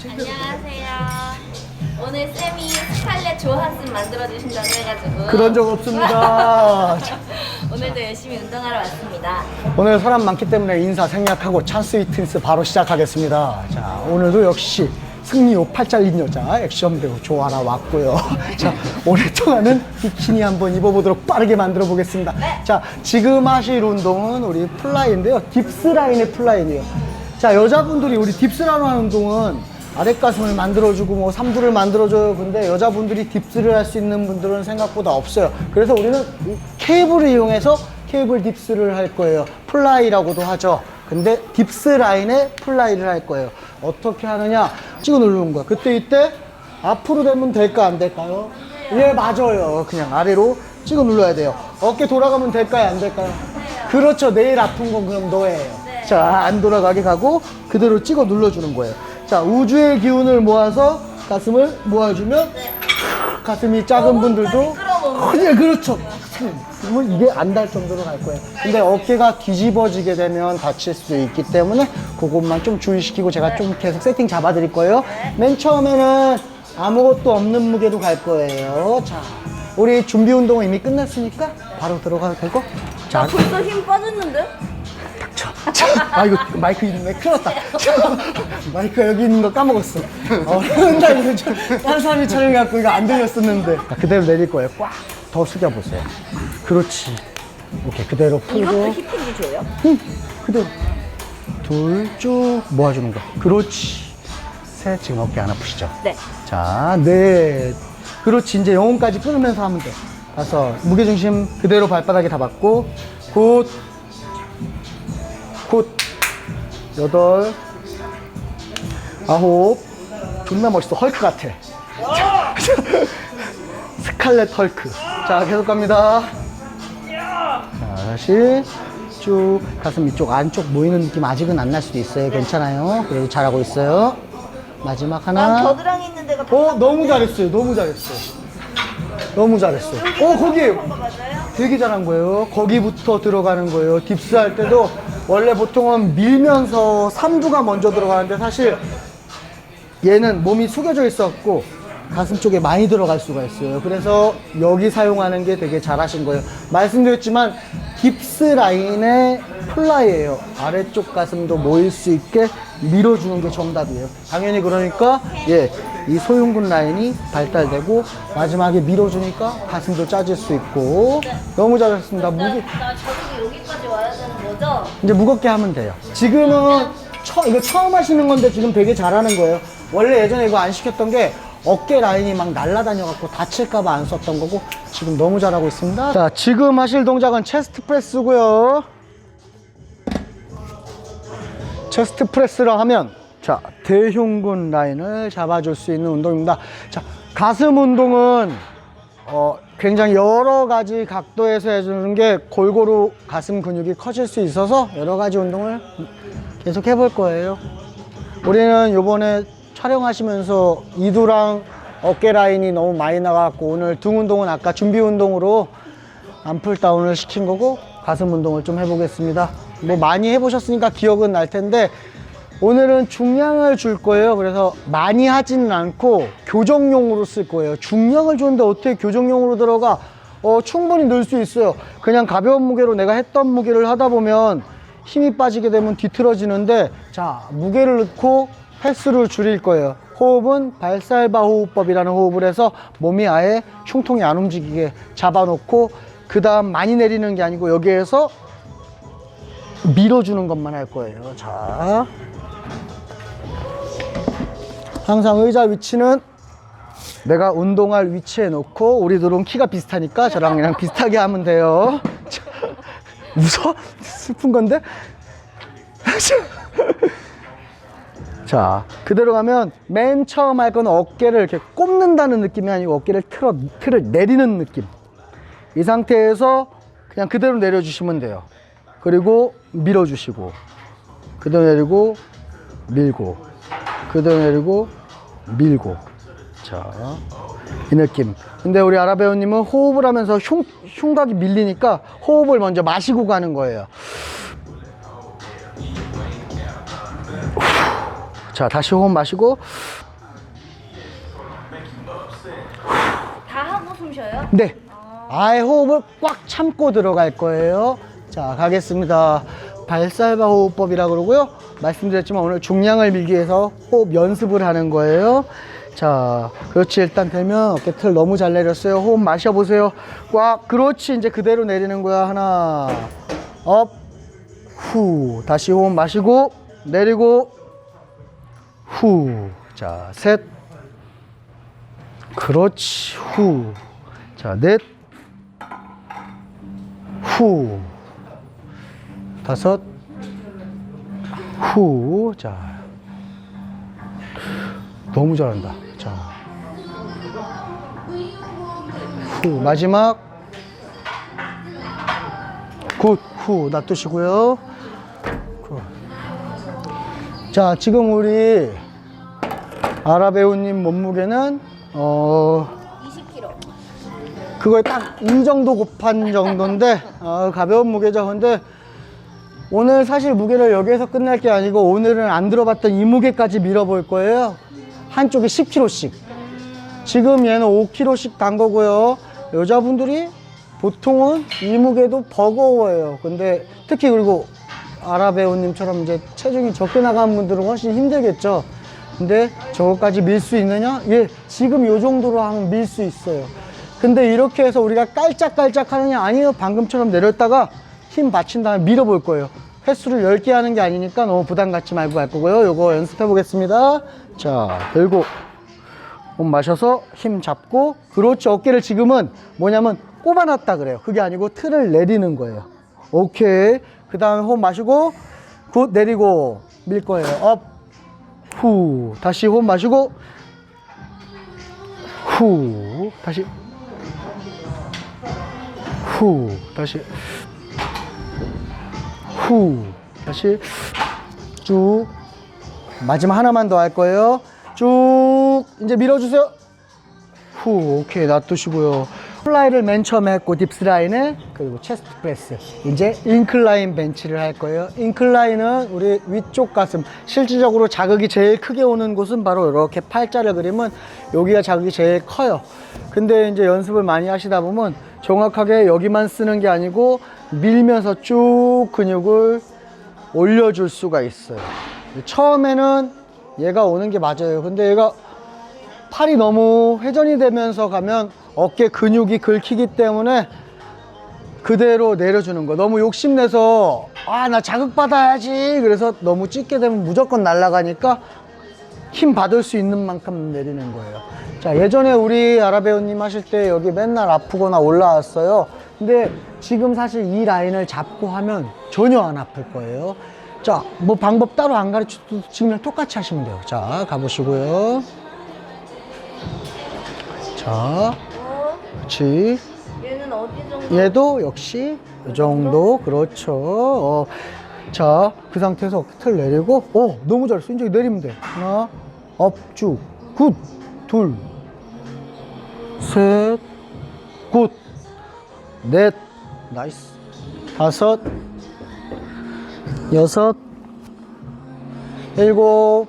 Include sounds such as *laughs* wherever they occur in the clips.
안녕하세요. 오늘 쌤이 스칼렛 조하슨 만들어주신다고 해가지고 그런 적 없습니다. 자, *laughs* 오늘도 열심히 운동하러 왔습니다. 오늘 사람 많기 때문에 인사 생략하고 찬스 히트니스 바로 시작하겠습니다. 자, 오늘도 역시 승리호 팔 잘린 여자 액션 배우 조아라 왔고요. *laughs* 자, 오늘 통하는 비키니 한번 입어보도록 빠르게 만들어 보겠습니다. 자, 지금 하실 운동은 우리 플라이인데요. 딥스 라인의 플라이예요. 자, 여자분들이 우리 딥스 라인 하는 운동은 아랫가슴을 만들어주고 뭐 삼두를 만들어줘요. 근데 여자분들이 딥스를 할 수 있는 분들은 생각보다 없어요. 그래서 우리는 이 케이블을 이용해서 케이블 딥스를 할 거예요. 플라이라고도 하죠. 근데 딥스 라인에 플라이를 할 거예요. 어떻게 하느냐? 찍어 누르는 거야. 그때 이때 앞으로 되면 될까 안 될까요? 예, 맞아요. 그냥 아래로 찍어 눌러야 돼요. 어깨 돌아가면 될까요? 안 될까요? 그렇죠. 내일 아픈 건 그럼 너예요. 자, 안 돌아가게 가고 그대로 찍어 눌러주는 거예요. 자, 우주의 기운을 모아서 가슴을 모아주면 가슴이 작은 분들도 예, 그렇죠. 그러면 이게 안 닿을 정도로 갈 거예요. 근데 어깨가 뒤집어지게 되면 다칠 수도 있기 때문에 그것만 좀 주의시키고 제가 좀 계속 세팅 잡아드릴 거예요. 맨 처음에는 아무것도 없는 무게로 갈 거예요. 자, 우리 준비 운동은 이미 끝났으니까 바로 들어가도 되고. 자, 벌써 힘 빠졌는데? 자, 아 이거 마이크 있네 큰일 났다 마이크가 여기 있는 거 까먹었어 어, *laughs* 나 이거 좀 다른 사람이 촬영해갖고 이거 안 들렸었는데 자, 그대로 내릴 거예요 꽉 더 숙여보세요 그렇지 오케이 그대로 이것도 풀고 힙핑이 줘요? 응 그대로 둘 쭉 모아주는 거 그렇지 셋 지금 어깨 안 아프시죠? 네. 자, 넷. 그렇지. 이제 영혼까지 끊으면서 하면 돼. 다섯. 무게중심 그대로 발바닥에 잡았고, 굿. 굿. 여덟. 아홉. 존나 멋있어. 헐크 같아. *laughs* 스칼렛 헐크. 자, 계속 갑니다. 자, 다시 쭉 가슴 이쪽 안쪽 모이는 느낌 아직은 안 날 수도 있어요. 괜찮아요. 그래도 잘하고 있어요. 마지막 하나. 난 겨드랑이 있는 데가 어, 너무 잘했어요. 너무 잘했어요. 너무 잘했어요. 어, 거기 맞아요? 되게 잘한 거예요. 거기부터 들어가는 거예요. 딥스 할 때도 원래 보통은 밀면서 삼두가 먼저 들어가는데 사실 얘는 몸이 숙여져 있었고 가슴 쪽에 많이 들어갈 수가 있어요. 그래서 여기 사용하는 게 되게 잘하신 거예요. 말씀드렸지만 깁스 라인의 플라이예요. 아래쪽 가슴도 모일 수 있게 밀어주는 게 정답이에요. 당연히 그러니까 예, 이 소흉근 라인이 발달되고 마지막에 밀어주니까 가슴도 짜질 수 있고 너무 잘했습니다. 무게 거죠? 이제 무겁게 하면 돼요. 지금은 처, 이거 처음 하시는 건데 지금 되게 잘하는 거예요. 원래 예전에 이거 안 시켰던 게 어깨 라인이 막 날아다녀갖고 다칠까봐 안 썼던 거고 지금 너무 잘하고 있습니다. 자, 지금 하실 동작은 체스트 프레스고요. 체스트 프레스를 하면 자 대흉근 라인을 잡아줄 수 있는 운동입니다. 자 가슴 운동은 어, 굉장히 여러 가지 각도에서 해주는 게 골고루 가슴 근육이 커질 수 있어서 여러 가지 운동을 계속 해볼 거예요. 우리는 요번에 촬영하시면서 이두랑 어깨 라인이 너무 많이 나가고 오늘 등 운동은 아까 준비 운동으로 암풀 다운을 시킨 거고 가슴 운동을 좀 해보겠습니다. 뭐 많이 해보셨으니까 기억은 날 텐데 오늘은 중량을 줄 거예요. 그래서 많이 하지는 않고 교정용으로 쓸 거예요. 중량을 주는데 어떻게 교정용으로 들어가? 어, 충분히 늘 수 있어요. 그냥 가벼운 무게로 내가 했던 무게를 하다 보면 힘이 빠지게 되면 뒤틀어지는데 자, 무게를 넣고 횟수를 줄일 거예요. 호흡은 발살바 호흡법이라는 호흡을 해서 몸이 아예 흉통이 안 움직이게 잡아놓고 그 다음 많이 내리는 게 아니고 여기에서 밀어주는 것만 할 거예요. 자. 항상 의자 위치는 내가 운동할 위치에 놓고 우리들은 키가 비슷하니까 저랑 그냥 비슷하게 하면 돼요. *laughs* 자, 웃어? 슬픈 건데? *laughs* 자, 그대로 가면 맨 처음 할 건 어깨를 이렇게 꼽는다는 느낌이 아니고 어깨를 틀어, 틀을 내리는 느낌. 이 상태에서 그냥 그대로 내려주시면 돼요. 그리고 밀어주시고, 그대로 내리고, 밀고, 그대로 내리고, 밀고. 자, 이 느낌. 근데 우리 아라 배우님은 호흡을 하면서 흉, 흉곽이 밀리니까 호흡을 먼저 마시고 가는 거예요. 자, 다시 호흡 마시고. 다 하고 숨 쉬어요? 네. 아예 호흡을 꽉 참고 들어갈 거예요. 자, 가겠습니다. 발살바 호흡법이라 그러고요. 말씀드렸지만 오늘 중량을 밀기 위해서 호흡 연습을 하는 거예요. 자, 그렇지. 일단 되면 어깨 틀 너무 잘 내렸어요. 호흡 마셔보세요. 꽉. 그렇지. 이제 그대로 내리는 거야. 하나. 업. 후. 다시 호흡 마시고, 내리고, 후. 자, 셋. 그렇지. 후. 자, 넷. 후. 다섯. 후. 자. 너무 잘한다. 자. 후. 마지막. 굿. 후. 놔두시고요. 굿. 자, 지금 우리 아라 배우님 몸무게는 어 20kg. 그거에 딱이 정도 곱한 정도인데 어, 가벼운 무게죠. 근데 오늘 사실 무게를 여기에서 끝날 게 아니고 오늘은 안 들어봤던 이 무게까지 밀어볼 거예요. 한쪽에 10kg씩. 지금 얘는 5kg씩 단 거고요. 여자분들이 보통은 이 무게도 버거워요. 근데 특히 그리고 아라 배우님처럼 이제 체중이 적게 나가는 분들은 훨씬 힘들겠죠. 근데 저거까지 밀 수 있느냐? 예, 지금 요 정도로 하면 밀 수 있어요. 근데 이렇게 해서 우리가 깔짝깔짝 하느냐? 아니요. 방금처럼 내렸다가 힘 받친 다음에 밀어볼 거예요. 횟수를 10개 하는 게 아니니까 너무 부담 갖지 말고 할 거고요. 요거 연습해 보겠습니다. 자, 들고. 호흡 마셔서 힘 잡고. 그렇지 어깨를 지금은 뭐냐면 꼽아놨다 그래요. 그게 아니고 틀을 내리는 거예요. 오케이. 그 다음에 호흡 마시고 굿 내리고 밀 거예요. 업 후. 다시 호흡 마시고 후. 다시. 후. 다시 후 다시 쭉 마지막 하나만 더 할 거예요. 쭉 이제 밀어주세요. 후 오케이 놔두시고요. 플라이를 맨 처음에 했고 딥스라인을 그리고 체스트 프레스 이제 인클라인 벤치를 할 거예요. 인클라인은 우리 위쪽 가슴 실질적으로 자극이 제일 크게 오는 곳은 바로 이렇게 팔자를 그리면 여기가 자극이 제일 커요. 근데 이제 연습을 많이 하시다 보면 정확하게 여기만 쓰는 게 아니고 밀면서 쭉 근육을 올려줄 수가 있어요. 처음에는 얘가 오는 게 맞아요. 근데 얘가 팔이 너무 회전이 되면서 가면 어깨 근육이 긁히기 때문에 그대로 내려주는 거. 너무 욕심내서 아, 나 자극받아야지. 그래서 너무 찢게 되면 무조건 날아가니까 힘 받을 수 있는 만큼 내리는 거예요. 자, 예전에 우리 아라 배우님 하실 때 여기 맨날 아프거나 올라왔어요. 근데 지금 사실 이 라인을 잡고 하면 전혀 안 아플 거예요. 자, 뭐 방법 따로 안 가르쳐도 지금이랑 똑같이 하시면 돼요. 자, 가보시고요. 자, 어, 그렇지. 얘는 어디 정도? 얘도 역시 이 정도 그렇죠 어, 자 그 상태에서 어깨 틀 내리고 어 너무 잘했어. 이제 내리면 돼. 하나 업쭉 굿 둘 셋 굿 넷. 나이스. 다섯. 여섯. 일곱.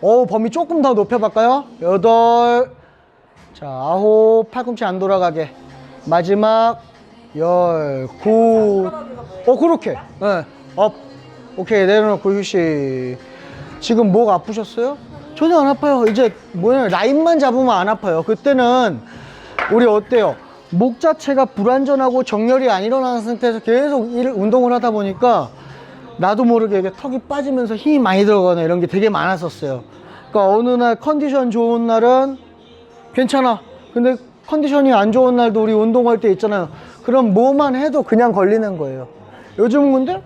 어 범위 조금 더 높여볼까요? 여덟. 자, 아홉, 팔꿈치 안 돌아가게. 마지막, 열, 구. 어, 그렇게. 네. 업. 오케이, 내려놓고 휴식. 지금 목 아프셨어요? 전혀 안 아파요. 이제 뭐냐, 라인만 잡으면 안 아파요. 그때는 우리 어때요? 목 자체가 불안전하고 정렬이 안 일어나는 상태에서 계속 일, 운동을 하다 보니까 나도 모르게 이게 턱이 빠지면서 힘이 많이 들어가나 이런 게 되게 많았었어요. 그러니까 어느 날 컨디션 좋은 날은 괜찮아. 근데 컨디션이 안 좋은 날도 우리 운동할 때 있잖아요. 그럼 뭐만 해도 그냥 걸리는 거예요. 요즘은 근데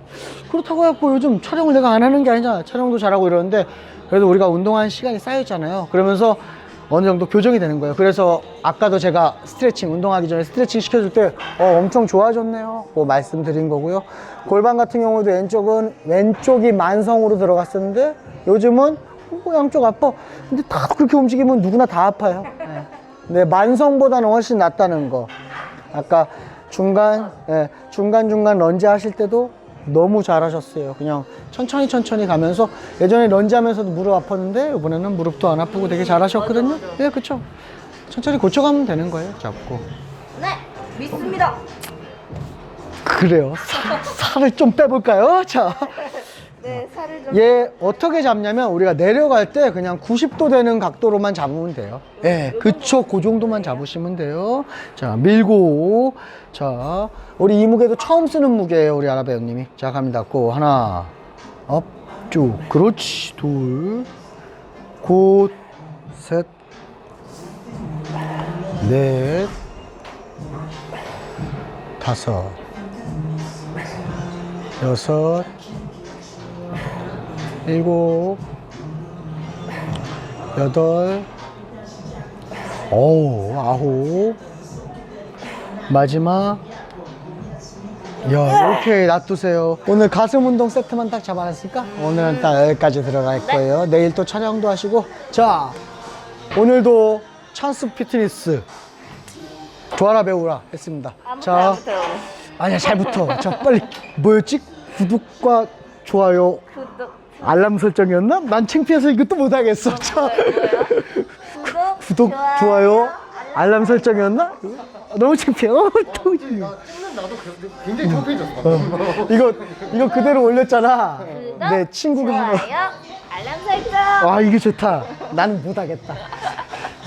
그렇다고 해갖고 요즘 촬영을 내가 안 하는 게 아니잖아. 촬영도 잘하고 이러는데 그래도 우리가 운동하는 시간이 쌓였잖아요. 그러면서 어느 정도 교정이 되는 거예요. 그래서 아까도 제가 스트레칭, 운동하기 전에 스트레칭 시켜줄 때 어, 엄청 좋아졌네요. 뭐 말씀드린 거고요. 골반 같은 경우도 왼쪽은 왼쪽이 만성으로 들어갔었는데 요즘은 뭐 양쪽 아파. 근데 다 그렇게 움직이면 누구나 다 아파요. 네. 만성보다는 훨씬 낫다는 거. 아까 중간, 예, 중간 중간 런지 하실 때도 너무 잘하셨어요. 그냥 천천히 천천히 가면서 예전에 런지하면서도 무릎 아팠는데 이번에는 무릎도 안 아프고 되게 잘하셨거든요. 맞아, 맞아. 예, 그쵸. 천천히 고쳐가면 되는 거예요. 잡고. 네, 믿습니다. 그래요. 살, 살을 좀 빼볼까요? 자. 얘 어떻게 잡냐면 우리가 내려갈 때 그냥 90도 되는 각도로만 잡으면 돼요. 예, 그쵸. 그 정도만 잡으시면 돼요. 자, 밀고. 자, 우리 이 무게도 처음 쓰는 무게예요. 우리 아라 배우님이. 자, 갑니다. 고 하나, 업, 쭉. 그렇지. 둘, 곧, 셋, 넷, 다섯, 여섯, 일곱, 여덟, 어우, 아홉, 마지막, 야, 이렇게 놔두세요. 오늘 가슴 운동 세트만 딱 잡아놨으니까 오늘은 딱 여기까지 들어갈 거예요. 내일 또 촬영도 하시고. 자, 오늘도 찬스 피트니스 조아라 배우라 했습니다. 아무튼 아니야, 잘 붙어. 자, 빨리. 뭐였지? 구독과 좋아요, 구독, 알람 설정이었나? 난 창피해서 이것도 못하겠어. 자, 구독, *laughs* 구독, 좋아요, 알람 설정이었나? 너무 창피해. 어, 또. 나도 굉장히 창피해졌어. 어. 이거, 이거 그대로 올렸잖아. 구독, 내 친구가. 좋아요, 알람 설정. 아, 이게 좋다. 나는 못하겠다.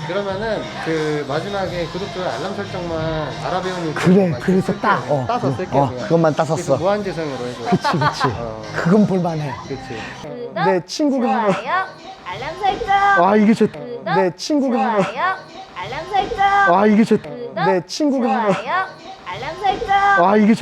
그러면은 그 마지막에 구독, 좋아요, 알람 설정만 아라배우님 그래, 그래서 딱. 어, 따서 응, 쓸게요. 어, 그냥. 그것만 따서 써. 무한재생으로 해줘. 그치, 그치. 어. 그건 볼만해. 그치. 구독, 내 친구가. 좋아요, 알람 설정. 아, 이게 좋다. 구독, 내 친구가. 좋아요, 알람 설정. 아, 이게 좋다. 구독, 내 친구가. 좋아요, 알람 설정. 아, 이게 좋다.